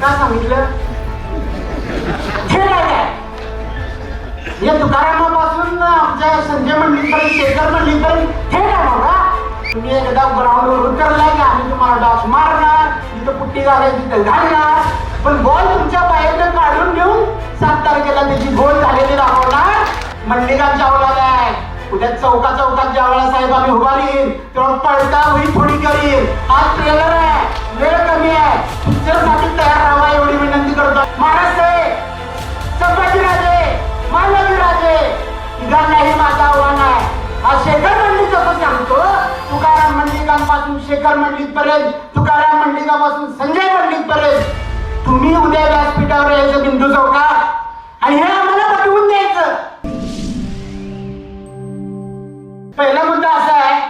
का सांगितलं? हे काय? या तुकारामापासून आमच्या संजय मंडळीपर्यंत शेखर मंडळीपर्यंत हे काय बघा तुम्ही एकदा ग्राउंडवर उतरलाय की? आम्ही तुम्हाला डॉस मारणार तिथं पुट्टी घालायची तिथं घालणार. पण बॉल तुमच्या बाहेरनं काढून घेऊन सात तारखेला त्याची गोल झालेली दाखवणार. मंडलिकांच्या अवलाद आहे उद्या चौका चौकात ज्या वेळेला साहेब आम्ही उभारीन तेव्हा पळता होई थोडी करीन. आज ट्रेलर आहे. वेळ कमी आहे. पिक्चरसाठी मंडलिकांपासून शेखर मंडलिक पर्यंत तुकाराम मंडलिकापासून संजय मंडलिक पर्यंत तुम्ही उद्या व्यासपीठावर यायचं बिंदू चौका आणि हे आम्हाला पटवून द्यायचं. पहिला मुद्दा असा आहे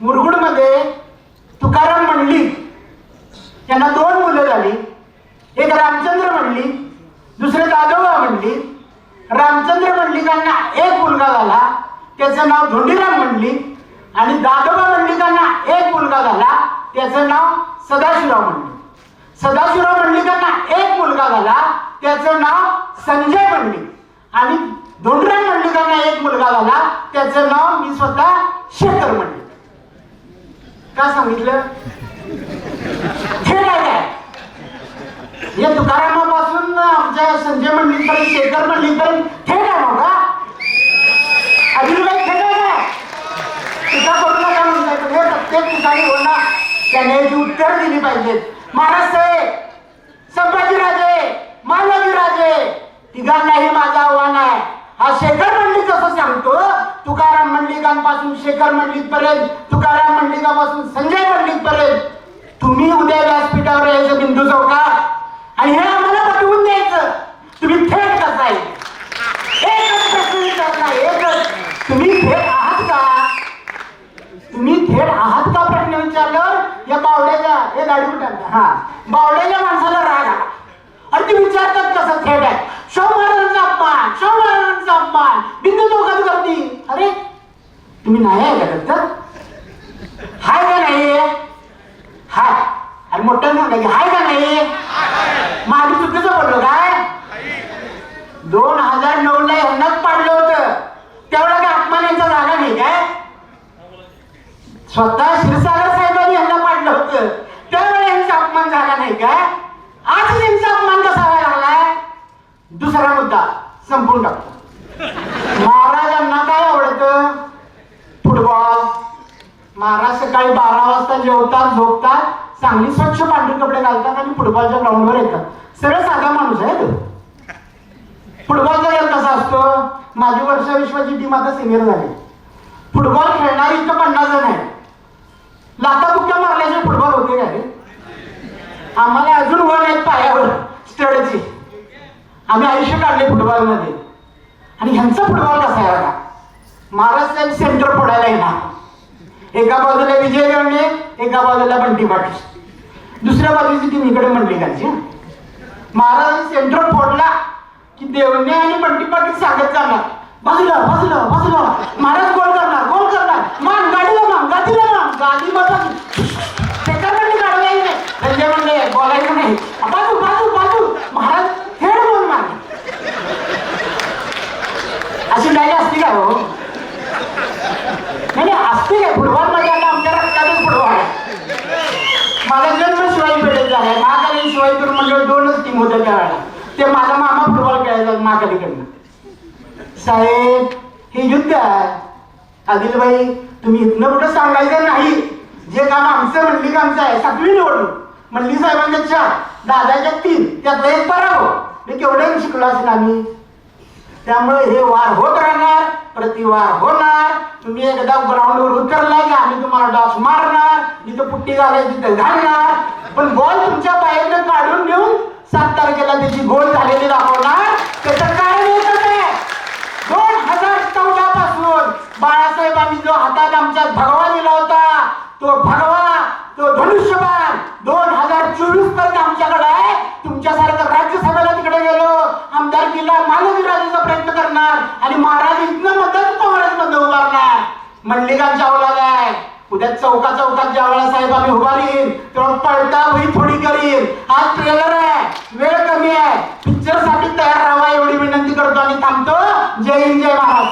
मुरगुडमध्ये तुकाराम मंडलिक यांना दोन मुलं झाली. एक रामचंद्र मंडलिक दुसरे दादोबा मंडलिक. रामचंद्र मंडलिकांना एक मुलगा झाला. त्याचं नाव धोंडीराम मंडलिक. आणि दादोबा मंडलिकांना एक मुलगा झाला. त्याचं नाव सदाशिवराव मंडलिक. सदाशिवराव मंडलिकांना एक मुलगा झाला. त्याचं नाव संजय मंडलिक. आणि धोंडराम मंडलिकांना एक मुलगा झाला. त्याचं नाव मी स्वतः शेखर मंडलिक. काय सांगितलं? हे काय तुकारामापासून आमच्या संजय मंडळीपर्यंत शेखर मंडळीपर्यंत थेट आहे बघा अभिनय थेट आहे काय टीका करू नका म्हणताय पण हे प्रत्येक ठिकाणी होणार त्याने याची उत्तर दिली पाहिजेत महाराष्ट्र संभाजीराजे मालवीराजे तिघांनाही माझं आव्हान आहे. हा शेखर मंडळी असं सांगतो. तुकाराम मंडलिकांपासून शेखर मंडलिक पर्यंत तुकाराम मंडलिकापासून संजय मंडलिक पर्यंत तुम्ही उद्या व्यासपीठावर यायचं बिंदू चौकात आणि ह्या आम्हाला पटवून द्यायचं तुम्ही थेट कसा आहे एकच प्रश्न विचारला एकच तुम्ही थेट आहात का तुम्ही थेट आहात का प्रश्न विचारल्यावर या बावड्याच्या हे हा. बावड्याच्या माणसाला राग आला. आणि ते विचारतात कसं थेट आहे शाहू महाराजांचा अपमान शाहू महाराजांचा अपमान. बिंदू चौकात करती अरे तुम्ही नाही आहे का दत्त हाय का नाही? हाय. अरे मोठ्या सांगायचं हाय का नाही? मग आम्ही चुकीचं बोललो काय? दोन हजार नऊ ला यांनाच पाडलं होतं. तेवढा काय अपमान यांचा जागा नाही काय? स्वतः शिरसा साहेबांनी यांना पाडलं होतं त्यावेळेला यांचा अपमान झाला नाही काय आज यांचा अपमान कसा व्हायला लागलाय? दुसरा मुद्दा संपूर्ण टाकतो. महाराजांना काय आवडतं? फुटबॉल. महाराज सकाळी बारा वाजता जेवतात झोपतात चांगली स्वच्छ पांढरे कपडे घालतात आणि फुटबॉलच्या ग्राउंडवर येतात. सरळ साधा माणूस आहे तो. फुटबॉलचा खेळ कसा असतो? माझी वर्षा विश्वाची टीम आता सिनियर झाली. फुटबॉल खेळणारी इतकं पन्नास जण आहे लाता बुक्क्या मारल्याशिवाय फुटबॉल होते का रे? आम्हाला अजून वर आहेत पायावर स्टडची. आम्ही आयुष्य काढले फुटबॉलमध्ये. आणि ह्यांचा फुटबॉल कसा आहे बघा? महाराज साहेब सेंटर फोडायला येणार. एका बाजूला विजय गवणे एका बाजूला बंटी पाटील. दुसऱ्या बाजूची टीम इकडे म्हणली हं. महाराजांनी सेंटर फोडला की देवणे आणि बंटी पाटील सांगत जाणार. बाजूला बाजूला बाजूला. महाराज गोल करणार गोल करणार. मान गाडीला मान गादीला मान. गादी माझा त्याच्याकडे गाडवायची नाही संजय म्हणले बोलायचं नाही. बाजू बाजू बाजू. महाराज हेड बोल अशी डायरी असते का हो? नाही नाही, असते काय? फुटबॉलमध्ये म्हणजे आता आमच्या रक्तातच फुटबॉल आहे. माझा जन्म शिवाय पेठेत झालाय महाकाली शिवाजी पेठ मंडळ दोनच टीम होत्या खेळायला. ते माझा मामा फुटबॉल खेळायचा महाकालीकडनं साहेब हे युद्ध आहे. आदिलबाई तुम्ही इथनं कुठं सांगायचं नाही. जे काम आमचं मंडलिक आमचं आहे. सातवी निवडणूक. मंडली साहेबांच्या चार दादाच्या तीन त्यातलं एक पराभव. मी केवढं शिकलो असेल आम्ही? त्यामुळे हे वार होत राहणार प्रतिवार होणार. तुम्ही एकदा ग्राउंडवर उतरला की आम्ही तुम्हाला डास मारणार जिथं पुट्टी घालायची तिथं घालणार. पण बॉल तुमच्या बाहेरनं काढून घेऊन सात तारखेला त्याची गोल झालेली दाखवणार. त्याचं कारण एकच आहे. दोन हजार चौदा पासून बाळासाहेबांनी जो हातात आमच्या भगवा दिला होता तो भगवा तो धनुष्यबाण दोन चोवीसपर्यंत आमच्याकडे आहे. तुमच्यासारखं राज्यसभेला तिकडे गेलो आमदारकीला मानवी राजाचा प्रयत्न करणार आणि महाराज इथनं मदत काँग्रेस मध्ये उभारणार? मंडलिकांच्या अवलाद आहे. उद्या चौका चौकात ज्यावेळेला साहेब आम्ही उभारीन. तेव्हा पळता होई थोडी करीन. आज ट्रेलर आहे. वेळ कमी आहे. पिक्चरसाठी तयार राहावा एवढी विनंती करतो आणि थांबतो. जय हिंद जय महाराज